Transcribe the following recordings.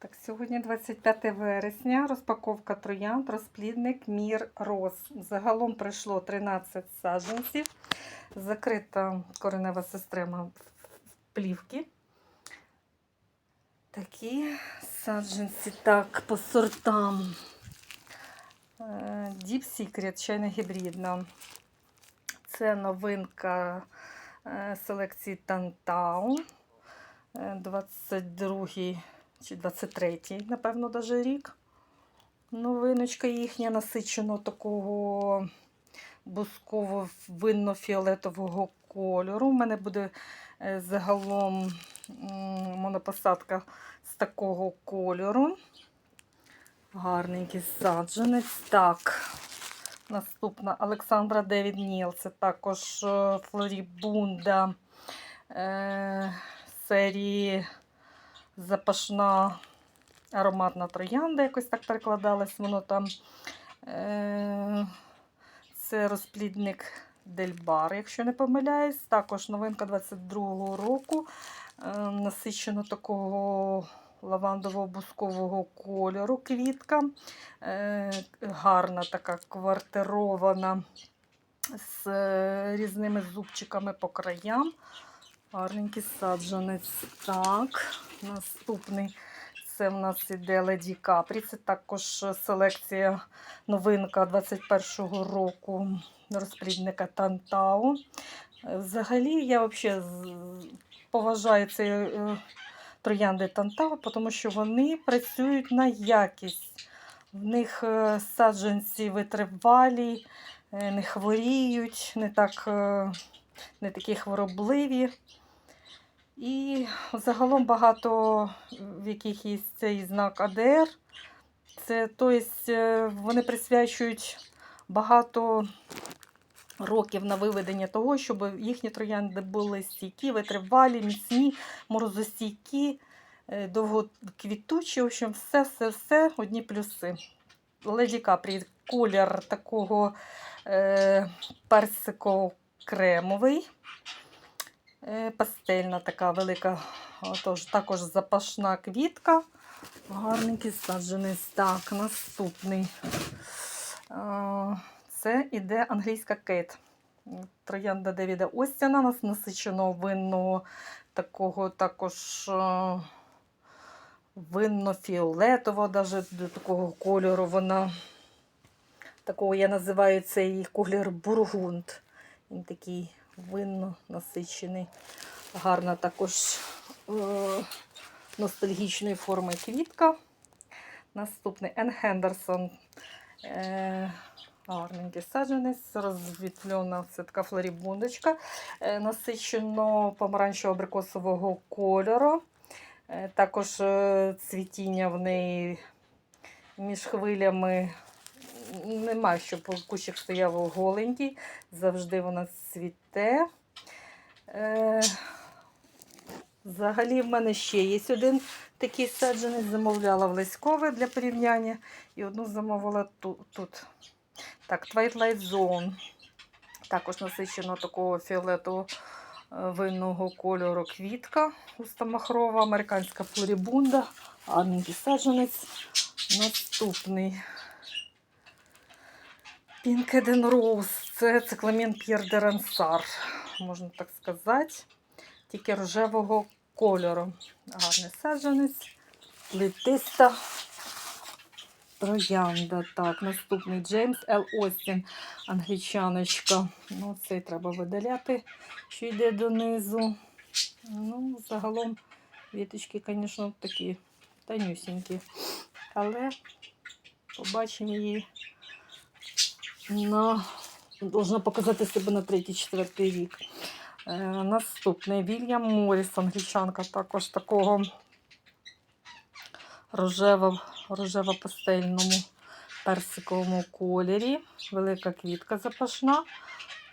Так, сьогодні 25 вересня, розпаковка троянд, розплідник Мір Роз. Загалом прийшло 13 саджанців, закрита коренева система плівки. Такі саджанці, так, по сортам. Е, Deep Secret, чайна гібридна. Це новинка е, селекції Тантау. 22-й чи 23-й, напевно, даже рік. Новиночка їхня насичено такого бусково винно-фіолетового кольору. У мене буде е, загалом монопосадка з такого кольору. Гарненький саджанець. Так, наступна Олександра Девід Ніл. Це також е, Флорібунда е, серії запашна ароматна троянда, якось так перекладалось воно там. Е, Це розплідник Дельбар, якщо не помиляюсь. Також новинка 22-го року. Е, Насичено такого лавандово-бускового кольору квітка. Е, Гарна така квартирована з різними зубчиками по краям. Гарненький саджанець. Так, наступний це в нас іде Леді Капрі. Це також селекція новинка 21-го року розплідника Тантау. Взагалі, я взагалі поважаю цей е, троянди Тантау, тому що вони працюють на якість. В них е, саджанці витривалі, е, не хворіють, не так. Е, Не такі хворобливі. І загалом багато в яких є цей знак АДР. Це тобто вони присвячують багато років на виведення того, щоб їхні троянди були стійкі, витривалі, міцні, морозостійкі, е, довгоквітучі. В общем, все, все, все одні плюси. Леді Капрі колір такого е, персико-кремовий. Е, Пастельна така велика, отож, також запашна квітка. Гарненький саджанець. Так, наступний. Це іде англійська кейт. Троянда Девіда Остіна, нас насиченого винного такого також винно-фіолетового, навіть до такого кольору. Вона такого я називаю цей колір бургунд. Він такий винно насичений. Гарна також е, ностальгічної форми квітка. Наступний Ен Хендерсон. Е, гарненький саджанець, розвітлена це така флорібундочка, е, насичено помаранчево-абрикосового кольору. Е, також цвітіння в неї між хвилями немає, щоб кущик стояв голенький. Завжди вона цвіте. Е, взагалі, в мене ще є один такий саджанець. Замовляла в Леськове для порівняння. І одну замовила ту- тут. Так, Twilight Zone. Також насичено такого фіолетового е, винного кольору квітка густомахрова, американська флорібунда. Гарненький саджанець. Наступний Пінкеден Роуз. Це цикламен П'єр де Рансар, можна так сказати. Тільки рожевого кольору. Гарний саджанець. Плетиста троянда. Так, наступний Джеймс Л. Остін, англічаночка. Ну, цей треба видаляти, що йде донизу. Ну, загалом віточки, звісно, такі тонюсінькі. Але побачимо її на должна показати себе на третій-четвертий рік. Е, наступний Вільям Моріс, англічанка, також такого рожево, рожево-пастельному персиковому кольорі. Велика квітка запашна.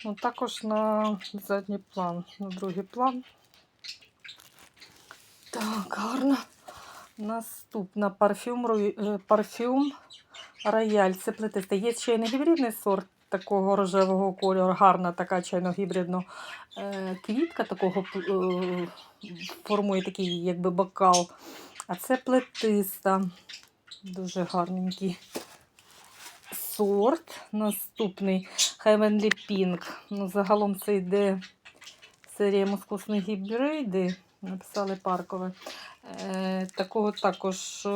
Ну, також на задній план, на другий план. Так, гарно. Наступна парфюм, е, парфюм Рояль. Це плетисте. Є ще й не гібридний сорт такого рожевого кольору. Гарна така чайно-гібридна е, квітка такого е, формує такий якби бокал А це плетиста. Дуже гарненький сорт. Наступний Heavenly Pink. Ну, загалом це йде серія мускусні гібриди. Написали паркове. Е, такого також е,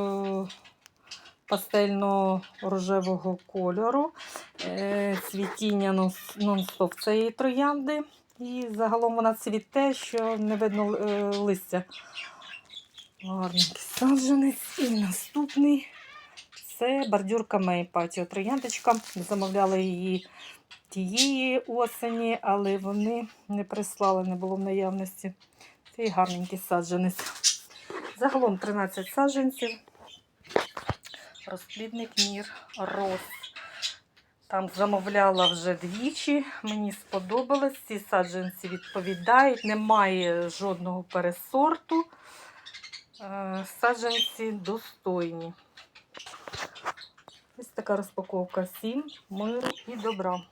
пастельно-рожевого кольору. Е, цвітіння нон- нон-стоп цієї троянди. І загалом вона цвіте, що не видно листя. Гарненький саджанець. І наступний це бордюрка Мей Патіо трояндочка. Замовляла її тієї осені, але вони не прислали, не було в наявності. Цей гарненький саджанець. Загалом 13 саджанців. Розплідник мір роз. Там замовляла вже двічі. Мені сподобалось. Ці саджанці відповідають. Немає жодного пересорту. Е, Саджанці достойні. Ось така розпаковка всім миру і добра.